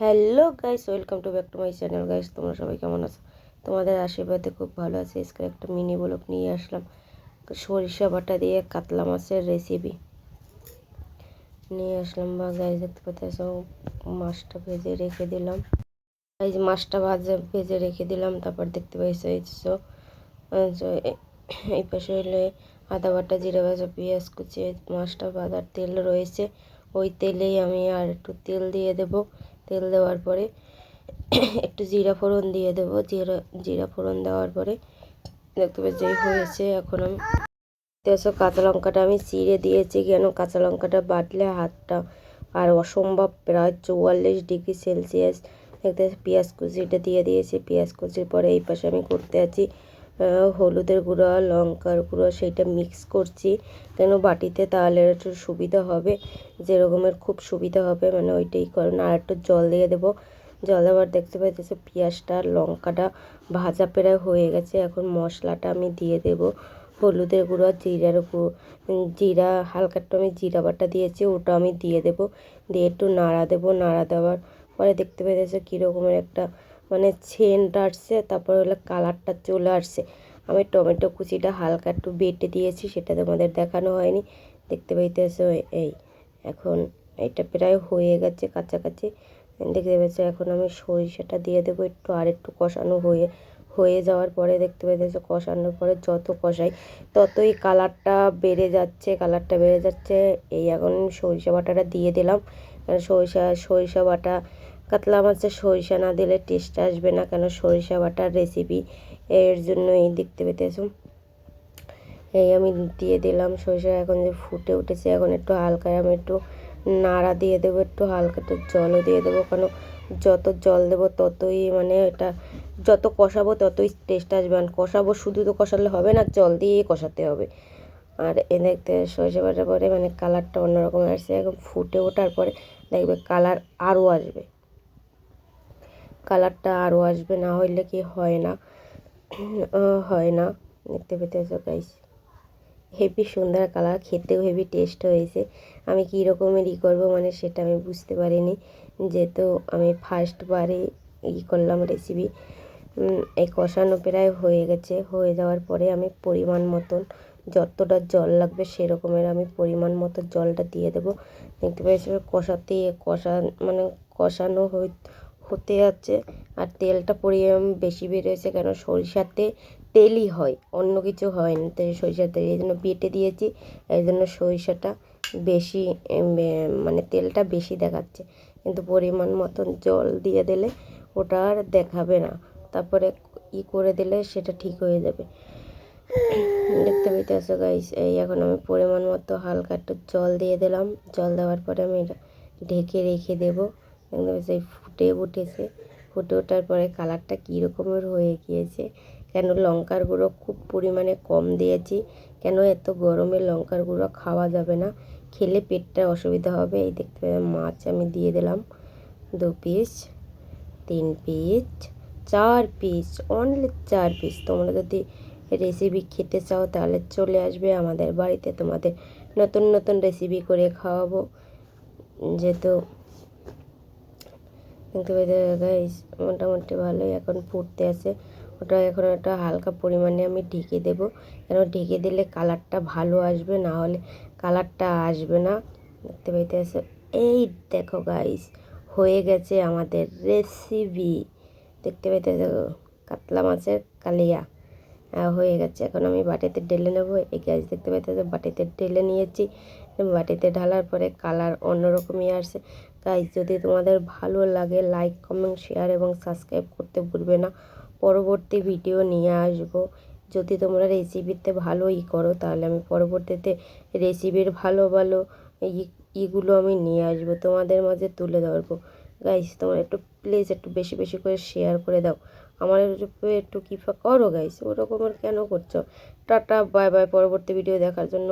Hello guys welcome to back to my channel guys তোমরা সবাই কেমন আছো? তোমাদের আশীর্বাদে খুব ভালো আছে, আজকে একটা মিনি ব্লগ নিয়ে আসলাম। সরিষা বাটা দিয়ে কাতলা মাছের রেসিপি নিয়ে আসলাম বা গাইস দেখতে পাচ্ছ, মাছটা ভেজে রেখে দিলাম। যে মাছটা ভাজে, ভেজে রেখে দিলাম, তারপর দেখতে পাইছো এই পাশে হলে আদা বাটা, জিরা ভাজা পেঁয়াজ কুচি, মাছটা ভাজার তেল রয়েছে, ওই তেলেই আমি আর একটু তেল দিয়ে দেবো। তেল দেওয়ার পরে একটু জিরা ফোড়ন দিয়ে দেবো। জিরা জিরা ফোড়ন দেওয়ার পরে দেখতে পাচ্ছি হয়েছে। এখন আমি তেসো কাঁচা লঙ্কাটা আমি চিড়ে দিয়েছি কেন? কাঁচা লঙ্কাটা বাটলে হাতটা আর অসম্ভব প্রায় চুয়াল্লিশ ডিগ্রি সেলসিয়াস। দেখতে পেঁয়াজ কুচিটা দিয়ে দিয়েছি। পেঁয়াজ কুচির পরে এই পাশে আমি করতে আছি হলুদের গুঁড়ো, লঙ্কার গুঁড়ো সেইটা মিক্স করছি। কেন বাটিতে তাহলে একটু সুবিধা হবে, যেরকমের খুব সুবিধা হবে মানে ওইটাই কারণ আর একটু জল দিয়ে দেবো। জল দেওয়ার দেখতে পাইতেছে পেঁয়াজটা, লঙ্কাটা ভাজা প্রায় হয়ে গেছে। এখন মশলাটা আমি দিয়ে দেব হলুদের গুঁড়ো জিরার গুঁড়ো জিরা, হালকা একটু আমি জিরা বাটা দিয়েছি, ওটা আমি দিয়ে দেব। দিয়ে একটু নাড়া দেবো, নাড়া দেওয়ার পরে দেখতে পাইতেছে কীরকমের একটা মানে সেন্ট আসছে, তারপর হলো কালারটা চলে আসছে। আমি টমেটো কুচিটা হালকা একটু বেটে দিয়েছি, সেটা তোমাদের দেখানো হয়নি। দেখতে পাইতেছো এই, এখন এটা প্রায় হয়ে গেছে কাছাকাছি। দেখতে পাচ্ছ, এখন আমি সরিষাটা দিয়ে দেবো একটু, আর একটু কষানো হয়ে হয়ে যাওয়ার পরে দেখতে পাইতেছো, কষানোর পরে যত কষাই, ততই কালারটা বেড়ে যাচ্ছে, কালারটা বেড়ে যাচ্ছে। এই এখন সরিষা বাটাটা দিয়ে দিলাম। সরিষা সরিষা বাটা কাতলা মাছের সরিষা না দিলে টেস্ট আসবে না কেন? সরিষা বাটার রেসিপি এর জন্য এই দেখতে পেতেছ। এই আমি দিয়ে দিলাম সরিষা, এখন যে ফুটে উঠেছে, এখন একটু হালকা আমি একটু নাড়া দিয়ে দেবো, একটু হালকা একটু জলও দিয়ে দেবো, কেন যত জল দেবো ততই মানে এটা, যত কষাবো ততই টেস্ট আসবে। আর কষাবো শুধু তো কষালে হবে না, জল দিয়েই কষাতে হবে। আর এ দেখতে সরিষা বাটার পরে মানে কালারটা অন্যরকম আসছে, এখন ফুটে ওঠার পরে দেখবে কালার আরও আসবে। কালারটা আরও আসবে, না হইলে কি হয় না? হয় না। দেখতে পেতেছো গাইস হেভি সুন্দর কালার, খেতেও হেভি টেস্ট হয়েছে। আমি কী রকমের ই করব মানে সেটা আমি বুঝতে পারিনি। যেহেতু আমি ফার্স্টবারে ই করলাম রেসিপি এই কষানো প্রায় হয়ে গেছে। হয়ে যাওয়ার পরে আমি পরিমাণ মতন, যতটা জল লাগবে সেরকমের আমি পরিমাণ মতো জলটা দিয়ে দেবো। দেখতে পেয়েছি, কষাতে, কষা মানে কষানো হতে যাচ্ছে আর তেলটা পরিমাণ বেশি বেরিয়েছে কেন? সরিষাতে তেলই হয়, অন্য কিছু হয় না। তাই সরিষার তেল, এই জন্য বেটে দিয়েছি। এই জন্য সরিষাটা বেশি মানে তেলটা বেশি দেখাচ্ছে। কিন্তু পরিমাণ মতন জল দিয়ে দিলে ওটা আর দেখাবে না। তারপরে ই করে দিলে সেটা ঠিক হয়ে যাবে। দেখতে পেতেছো গাইস এই এখন আমি পরিমাণ মতো হালকা একটু জল দিয়ে দিলাম। জল দেওয়ার পরে আমি এটা ঢেকে রেখে দেবো। একদম সেই ফুটে উঠেছে ফুটে ওঠার পরে কালারটা কী রকমের হয়ে গিয়েছে। কেন লঙ্কার গুঁড়ো খুব পরিমাণে কম দিয়েছি। কেন এত গরমে লঙ্কার গুঁড়ো খাওয়া যাবে না। খেলে পেটটা অসুবিধা হবে। এই দেখতে মাছ আমি দিয়ে দিলাম। দু পিস তিন পিস চার পিস অনলি চার পিস তোমরা যদি রেসিপি খেতে চাও, তাহলে চলে আসবে আমাদের বাড়িতে। তোমাদের নতুন নতুন রেসিপি করে খাওয়াবো। যেহেতু কিন্তু গাইস মোটামুটি ভালোই এখন ফুটতে আছে। ওটা এখন একটা হালকা পরিমাণে আমি ঢেকে দেব। কেন ঢেকে দিলে কালারটা ভালো আসবে, না হলে কালারটা আসবে না। দেখতে পাইতে আছে এই দেখো গাইস হয়ে গেছে আমাদের রেসিপি দেখতে পাইতে দেখো কাতলা মাছের কালিয়া। হয়ে গেছে। এখন আমি বাটিতে ঢেলে নেব। এই গাছ দেখতে পাইতে বাটিতে ঢেলে নিয়েছি। বাটিতে ঢালার পরে কালার অন্যরকমই আসছে। গাইজ যদি তোমাদের ভালো লাগে লাইক কমেন্ট শেয়ার এবং সাবস্ক্রাইব করতে ভুলবে না। পরবর্তী ভিডিও নিয়ে আসব। যদি তোমরা রেসিপিতে ভালো ই করো, তাহলে আমি পরবর্তীতে রেসিপির ভালো ভালো ইগুলো আমি নিয়ে আসব, তোমাদের মাঝে তুলে ধরবো। গাইস তোমরা একটু প্লিজ একটু বেশি বেশি করে শেয়ার করে দাও। আমার একটু কৃপা করো গাইস ওরকম কেন করছ? টাটা বাই বাই পরবর্তী ভিডিও দেখার জন্য।